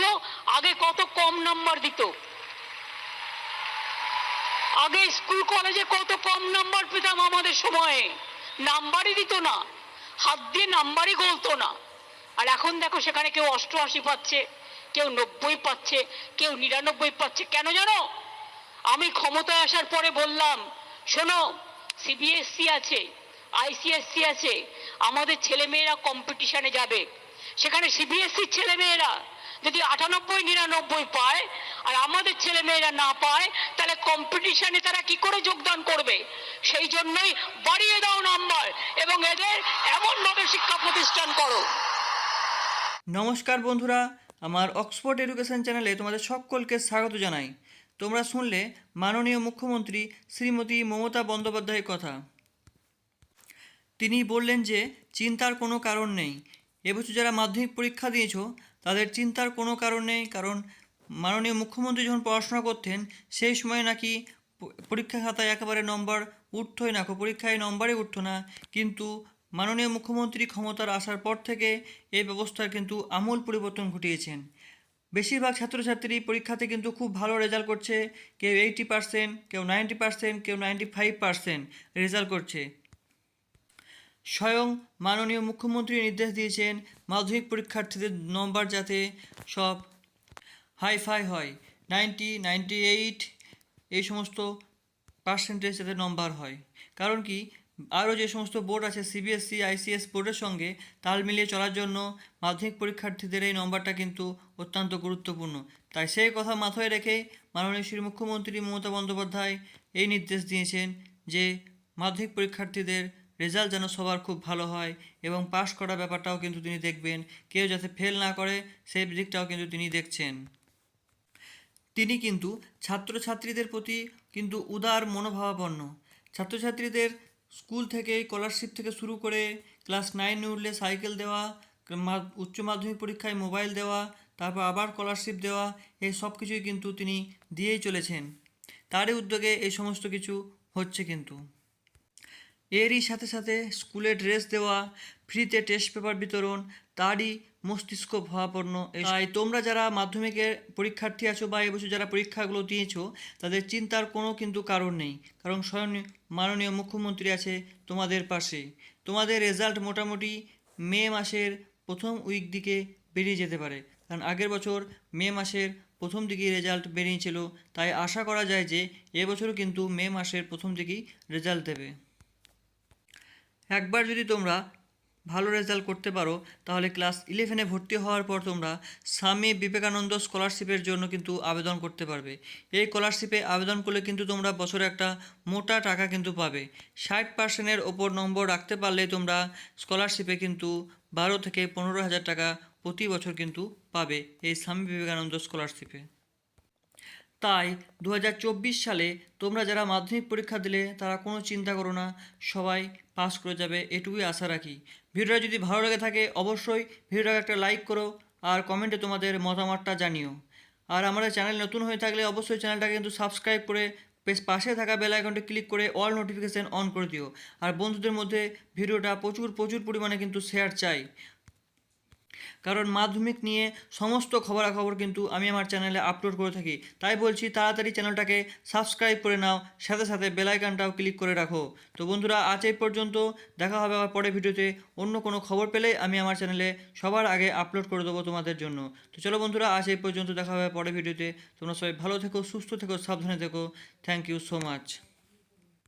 দেখেছ আগে কত কম নাম্বার দিত? আগে স্কুল, কলেজে কত কম নাম্বার পেতাম আমাদের সময়ে? নাম্বারই দিত না। হাত দিয়ে নাম্বারই গলতো না। আর এখন দেখো, সেখানে কেউ অষ্টআশি পাচ্ছে, কেউ নব্বই পাচ্ছে, কেউ নিরানব্বই পাচ্ছে। কেন জানো? আমি ক্ষমতায় আসার পরে বললাম, শোনো সিবিএসসি আছে আইসিএসসি আছে, আমাদের ছেলেমেয়েরা কম্পিটিশনে যাবে। সেখানে সিবিএসসির ছেলেমেয়েরা যদি আটানব্বই, নিরানব্বই পায়, আর আমাদের ছেলেমেয়েরা না পায়, তাহলে কম্পিটিশনে তারা কি করে যোগদান করবে? সেই জন্যই বাড়িয়ে দাও নাম্বার এবং এদের এমনভাবে শিক্ষা প্রতিষ্ঠান করো। নমস্কার বন্ধুরা, আমার অক্সফোর্ড এডুকেশন চ্যানেলে তোমাদের সকলকে স্বাগত জানাই। তোমরা শুনলে মাননীয় মুখ্যমন্ত্রী শ্রীমতী মমতা বন্দ্যোপাধ্যায়ের কথা। তিনি বললেন যে, চিন্তার কোনো কারণ নেই। এবছর যারা মাধ্যমিক পরীক্ষা দিয়েছ, তাদের চিন্তার কোনো কারণ নেই, কারণ মাননীয় মুখ্যমন্ত্রী যখন পড়াশোনা করতেন, সেই সময় নাকি পরীক্ষা খাতায় একেবারে নম্বর উঠতোই না, পরীক্ষায় নম্বরে উঠতো না। কিন্তু মাননীয় মুখ্যমন্ত্রী ক্ষমতার আসার পর থেকে এই ব্যবস্থার কিন্তু আমূল পরিবর্তন ঘটিয়েছেন। বেশিরভাগ ছাত্রছাত্রী পরীক্ষাতে কিন্তু খুব ভালো রেজাল্ট করছে। কেউ এইটি পার্সেন্ট কেউ নাইনটি পার্সেন্ট কেউ নাইনটি ফাইভ পার্সেন্ট রেজাল্ট করছে। স্বয়ং মাননীয় মুখ্যমন্ত্রী নির্দেশ দিয়েছেন মাধ্যমিক পরীক্ষার্থীদের নম্বর যাতে সব হাই ফাই হয়। নাইনটি নাইনটি এইট, এই সমস্ত পার্সেন্টেজ যাতে নম্বর হয়। কারণ কি, আরও যে সমস্ত বোর্ড আছে সিবিএসসি আইসিএস বোর্ডের সঙ্গে তাল মিলিয়ে চলার জন্য মাধ্যমিক পরীক্ষার্থীদের এই নম্বরটা কিন্তু অত্যন্ত গুরুত্বপূর্ণ। তাই সেই কথা মাথায় রেখে মাননীয় শ্রী মুখ্যমন্ত্রী মমতা বন্দ্যোপাধ্যায় এই নির্দেশ দিয়েছেন যে মাধ্যমিক পরীক্ষার্থীদের রেজাল্ট যেন সবার খুব ভালো হয় এবং পাশ করা ব্যাপারটাও কিন্তু তিনি দেখবেন। কেউ যাতে ফেল না করে, সেই দিকটাও কিন্তু তিনি দেখছেন। তিনি কিন্তু ছাত্রছাত্রীদের প্রতি কিন্তু উদার মনোভাবাপন্ন। ছাত্রছাত্রীদের স্কুল থেকে স্কলারশিপ থেকে শুরু করে ক্লাস নাইনে উঠলে সাইকেল দেওয়া উচ্চ মাধ্যমিক পরীক্ষায় মোবাইল দেওয়া, তারপর আবার স্কলারশিপ দেওয়া, এই সব কিছুই কিন্তু তিনি দিয়েই চলেছেন। তারই উদ্যোগে এই সমস্ত কিছু হচ্ছে কিন্তু। এরই সাথে সাথে স্কুলে ড্রেস দেওয়া, ফ্রিতে টেস্ট পেপার বিতরণ, তারই মস্তিষ্ক ভাবাপন্ন। তাই তোমরা যারা মাধ্যমিকের পরীক্ষার্থী আছো বা এবছর যারা পরীক্ষাগুলো দিয়েছ, তাদের চিন্তার কোনো কিন্তু কারণ নেই। কারণ স্বয়ং মাননীয় মুখ্যমন্ত্রী আছে তোমাদের পাশে। তোমাদের রেজাল্ট মোটামুটি মে মাসের প্রথম উইক দিকে বেরিয়ে যেতে পারে। কারণ আগের বছর মে মাসের প্রথম দিকেই রেজাল্ট বেরিয়েছিল। তাই আশা করা যায় যে এবছরও কিন্তু মে মাসের প্রথম দিকেই রেজাল্ট দেবে। একবার যদি তোমরা ভালো রেজাল্ট করতে পারো, তাহলে ক্লাস ইলেভেনে ভর্তি হওয়ার পর তোমরা স্বামী বিবেকানন্দ স্কলারশিপের জন্য কিন্তু আবেদন করতে পারবে। এই স্কলারশিপে আবেদন করলে কিন্তু তোমরা বছরে একটা মোটা টাকা কিন্তু পাবে। ষাট পার্সেন্টের ওপর নম্বর রাখতে পারলে তোমরা স্কলারশিপে কিন্তু বারো থেকে পনেরো হাজার টাকা প্রতি বছর কিন্তু পাবে এই স্বামী বিবেকানন্দ স্কলারশিপে তাই দু হাজার চব্বিশ সালে তোমরা যারা মাধ্যমিক পরীক্ষা দিলে তারা কোনো চিন্তা করো না, সবাই পাস করে যাবে, এটুকুই আশা রাখি। ভিডিওটা যদি ভালো লেগে থাকে অবশ্যই ভিডিওটাকে একটা লাইক করো আর কমেন্টে তোমাদের মতামতটা জানিও। আর আমাদের চ্যানেল নতুন হয়ে থাকলে অবশ্যই চ্যানেলটাকে কিন্তু সাবস্ক্রাইব করে পাশে থাকা বেল আইকনটি ক্লিক করে অল নোটিফিকেশান অন করে দিও। আর বন্ধুদের মধ্যে ভিডিওটা প্রচুর প্রচুর পরিমাণে কিন্তু শেয়ার চাই। কারণ মাধ্যমিক নিয়ে সমস্ত খবরাখবর কিন্তু আমি আমার চ্যানেলে আপলোড করে থাকি। তাই বলছি তাড়াতাড়ি চ্যানেলটাকে সাবস্ক্রাইব করে নাও, সাথে সাথে বেলাইকানটাও ক্লিক করে রাখো। তো বন্ধুরা, আজ এই পর্যন্ত। দেখা হবে আবার পরের ভিডিওতে অন্য কোনো খবর পেলে আমি আমার চ্যানেলে সবার আগে আপলোড করে দেবো তোমাদের জন্য। তো চলো বন্ধুরা, আজ এই পর্যন্ত দেখা হবে পরের ভিডিওতে। তোমরা সবাই ভালো থেকো, সুস্থ থেকো, সাবধানে থেকো। Thank you so much